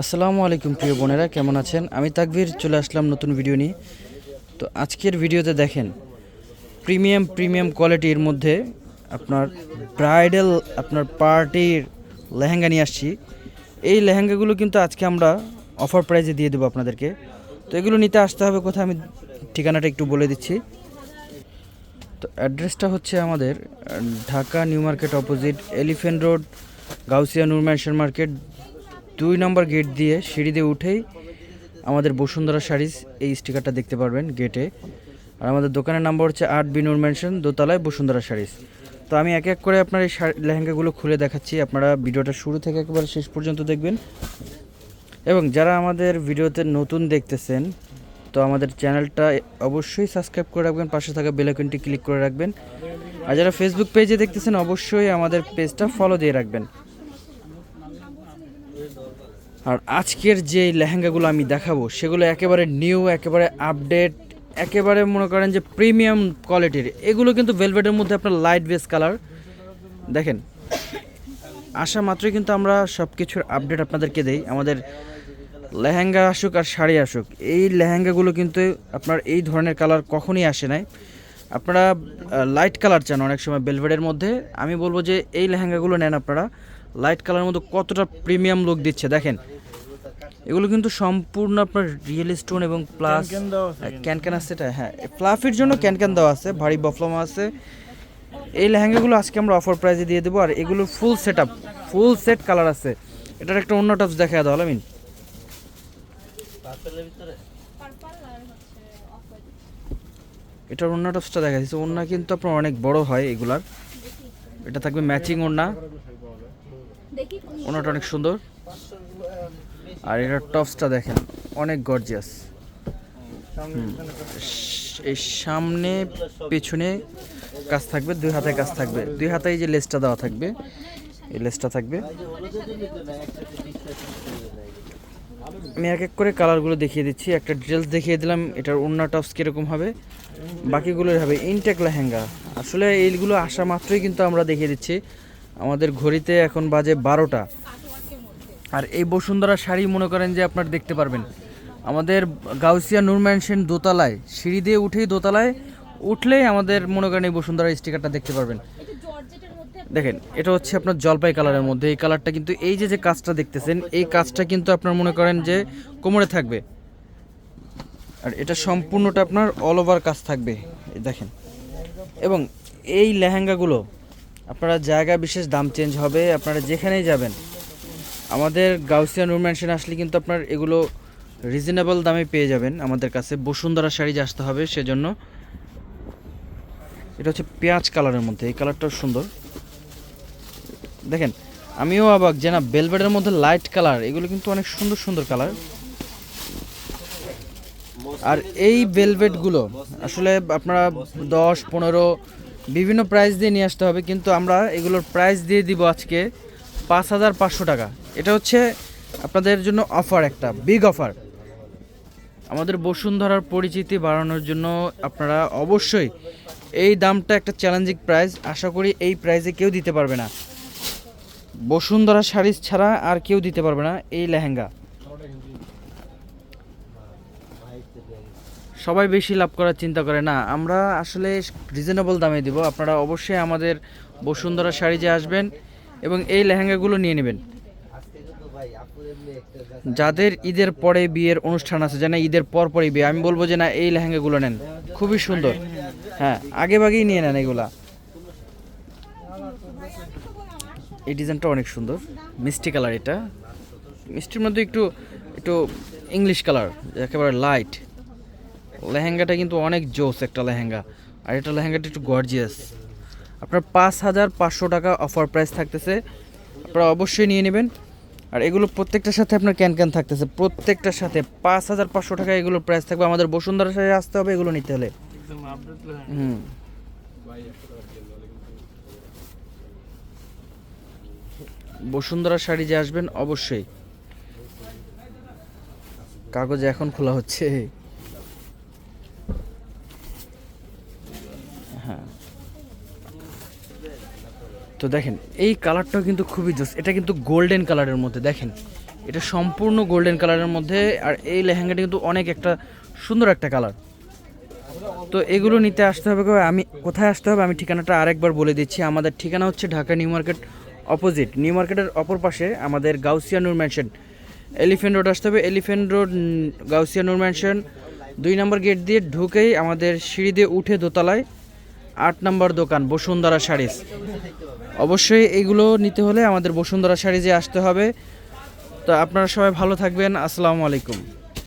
আসসালামু আলাইকুম, প্রিয় বোনেরা, কেমন আছেন? আমি তাকবীর, চলে আসলাম নতুন ভিডিও নিয়ে। তো আজকের ভিডিওতে দেখেন, প্রিমিয়াম প্রিমিয়াম কোয়ালিটির মধ্যে আপনার ব্রাইডাল, আপনার পার্টির লেহেঙ্গা নিয়ে আসছি। এই লেহেঙ্গাগুলো কিন্তু আজকে আমরা অফার প্রাইজে দিয়ে দেবো আপনাদেরকে। তো এগুলো নিতে আসতে হবে কোথায় আমি ঠিকানাটা একটু বলে দিচ্ছি। তো অ্যাড্রেসটা হচ্ছে আমাদের Dhaka New Market opposite Elephant Road, Gausia Noor Mansion Market দুই নম্বর গেট দিয়ে সিঁড়ি দিয়ে উঠেই আমাদের বসুন্ধরা শাড়িজ এই স্টিকারটা দেখতে পারবেন গেটে। আর আমাদের দোকানের নাম্বার হচ্ছে আট বিনুর ম্যানশন, দোতলায় বসুন্ধরা শাড়িজ তো আমি এক এক করে আপনার এই লেহেঙ্গাগুলো খুলে দেখাচ্ছি, আপনারা ভিডিওটা শুরু থেকে একেবারে শেষ পর্যন্ত দেখবেন। এবং যারা আমাদের ভিডিওতে নতুন দেখতেছেন, তো আমাদের চ্যানেলটা অবশ্যই সাবস্ক্রাইব করে রাখবেন, পাশে থাকা বেল আইকনটি ক্লিক করে রাখবেন। আর যারা ফেসবুক পেজে দেখতেছেন, অবশ্যই আমাদের পেজটা ফলো দিয়ে রাখবেন। আর আজকের যে লেহেঙ্গাগুলো আমি দেখাবো, সেগুলো একেবারে নিউ একেবারে আপডেট একেবারে মনে করেন যে প্রিমিয়াম কোয়ালিটির এগুলো কিন্তু ভেলভেটের মধ্যে আপনার লাইট বেস কালার দেখেন, আসা মাত্রই কিন্তু আমরা সব কিছুর আপডেট আপনাদেরকে দেই। আমাদের লেহেঙ্গা আসুক আর শাড়ি আসুক, এই লেহেঙ্গাগুলো কিন্তু আপনার এই ধরনের কালার কখনই আসে নাই। আপনারা লাইট কালার চান অনেক সময় বেলভেটের মধ্যে। আমি বলব যে এই লেহেঙ্গাগুলো নেন আপনারা। লাইট কালারের মধ্যে কতটা প্রিমিয়াম লুক দিচ্ছে, দেখেন। এগুলো কিন্তু সম্পূর্ণ আপনার রিয়েল স্টোন এবং প্লাস ক্যান ক্যান আছে এটা হ্যাঁ। ফ্লাফির জন্য ক্যান ক্যান দেওয়া আছে ভারী বফলমা আছে। এই লেহেঙ্গাগুলো আজকে আমরা অফার প্রাইসে দিয়ে দেবো আর এগুলো full set up full set colour আছে। এটার একটা অন্য টপস দেখা দাও আলামিন। এটার অন্য টপসটা দেখা যাচ্ছে ওড়না কিন্তু আপনার অনেক বড় হয় এগুলার। এটা থাকবে ম্যাচিং ওড়না। ওড়নাটা অনেক সুন্দর। আর এটার টপসটা দেখেন, অনেক গর্জিয়াস এই সামনে, পেছনে কাজ থাকবে, দুই হাতে কাজ থাকবে। দুই হাতে এই যে লেসটা দেওয়া থাকবে, এই লেসটা থাকবে। আমি এক এক করে কালারগুলো দেখিয়ে দিচ্ছি। একটা ড্রেস দেখিয়ে দিলাম, এটার অন্য টপস কীরকম হবে। বাকিগুলোর হবে ইনটেক লেহেঙ্গা। আসলে এইগুলো আসা মাত্রই কিন্তু আমরা দেখিয়ে দিচ্ছি। আমাদের ঘড়িতে এখন বাজে বারোটা। আর এই বসুন্ধরা শাড়ি মনে করেন যে আপনার দেখতে পারবেন। আমাদের গাউসিয়া নূর ম্যানশন দোতলায়, সিঁড়ি দিয়ে উঠেই দোতলায়, উঠলেই আমাদের মনে করেন এই বসুন্ধরা স্টিকারটা দেখতে পারবেন। দেখেন, এটা হচ্ছে আপনার জলপাই কালারের মধ্যে। এই কালারটা কিন্তু এই যে যে কাজটা দেখতেছেন, এই কাজটা কিন্তু আপনার মনে করেন যে কোমরে থাকবে। আর এটা সম্পূর্ণটা আপনার অল ওভার কাজ থাকবে। দেখেন। এবং এই লেহেঙ্গাগুলো আপনারা জায়গা বিশেষ দাম চেঞ্জ হবে, আপনারা যেখানেই যাবেন আমাদের গাউসিয়া নূর ম্যানশন আসলে কিন্তু আপনার এগুলো রিজনেবল দামে পেয়ে যাবেন। আমাদের কাছে বসুন্ধরা শাড়ি যে আসতে হবে সেজন্য। এটা হচ্ছে পেঁয়াজ কালারের মধ্যে, এই কালারটাও সুন্দর। দেখেন, আমিও অবাক যে না বেলভেটের মধ্যে লাইট কালার এগুলো কিন্তু অনেক সুন্দর সুন্দর কালার আর এই ভেলভেটগুলো আসলে আপনারা দশ, পনেরো, বিভিন্ন প্রাইস দিয়ে নিয়ে আসতে হবে, কিন্তু আমরা এগুলোর প্রাইস দিয়ে দিব আজকে পাঁচ হাজার পাঁচশো টাকা। এটা হচ্ছে আপনাদের জন্য অফার একটা বিগ অফার আমাদের বসুন্ধরার পরিচিতি বাড়ানোর জন্য আপনারা অবশ্যই এই দামটা একটা চ্যালেঞ্জিং প্রাইস আশা করি এই প্রাইজে কেউ দিতে পারবে না। বসুন্ধরা শাড়ি ছাড়া আর কেউ দিতে পারবে না এই লেহেঙ্গা। সবাই বেশি লাভ করার চিন্তা করে না, আমরা আসলে রিজনেবল দামে দিব, আপনারা অবশ্যই আমাদের বসুন্ধরা শাড়ি যে আসবেন এবং এই লেহেঙ্গাগুলো নিয়ে নেবেন। যাদের ঈদের পরে বিয়ের অনুষ্ঠান আছে যেন ঈদের পর পরই বিয়ে, আমি বলব যে না, এই লেহেঙ্গাগুলো নেন। খুবই সুন্দর। হ্যাঁ আগে ভাগেই নিয়ে নেন এগুলা। এই ডিজাইনটা অনেক সুন্দর। মিষ্টি কালার এটা। মিষ্টির মধ্যে একটু একটু ইংলিশ কালার, একেবারে লাইট লেহেঙ্গাটা কিন্তু অনেক জোস একটা লেহেঙ্গা। আর এটা লেহেঙ্গাটা একটু গর্জিয়াস আপনার পাঁচ হাজার পাঁচশো টাকা অফার প্রাইস থাকতেছে। আপনারা অবশ্যই নিয়ে নেবেন। আর এগুলো প্রত্যেকটার সাথে আপনার ক্যান ক্যান থাকতেছে। প্রত্যেকটার সাথে পাঁচ হাজার পাঁচশো টাকা এগুলো প্রাইস থাকবে। আমাদের বসুন্ধরা সাথে আসতে হবে এগুলো নিতে হলে। হুম। বসুন্ধরা শাড়ি যে আসবেন অবশ্যই। কাগজ এখন খোলা হচ্ছে। তো দেখেন, এই কালারটাও কিন্তু খুবই জোস। এটা কিন্তু গোল্ডেন কালারের মধ্যে, দেখেন। এটা সম্পূর্ণ গোল্ডেন কালারের মধ্যে, আর এই লেহেঙ্গাটা কিন্তু অনেক একটা সুন্দর একটা কালার তো এগুলো নিতে আসতে হবে আমি, কোথায় আসতে হবে? আমি ঠিকানাটা আরেকবার বলে দিচ্ছি। আমাদের ঠিকানা হচ্ছে Dhaka New Market opposite New মার্কেটের অপর পাশে আমাদের Gausia Noor Mansion. Elephant Road আসতে হবে। Elephant road Gausia Noor mansion. দুই নম্বর গেট দিয়ে ঢুকেই আমাদের সিঁড়ি দিয়ে উঠে দোতলায় আট নম্বর দোকান, বসুন্ধরা শাড়িজ। অবশ্যই এগুলো নিতে হলে আমাদের বসুন্ধরা শাড়িজে আসতে হবে। তো আপনারা সবাই ভালো থাকবেন। আসসালামু আলাইকুম।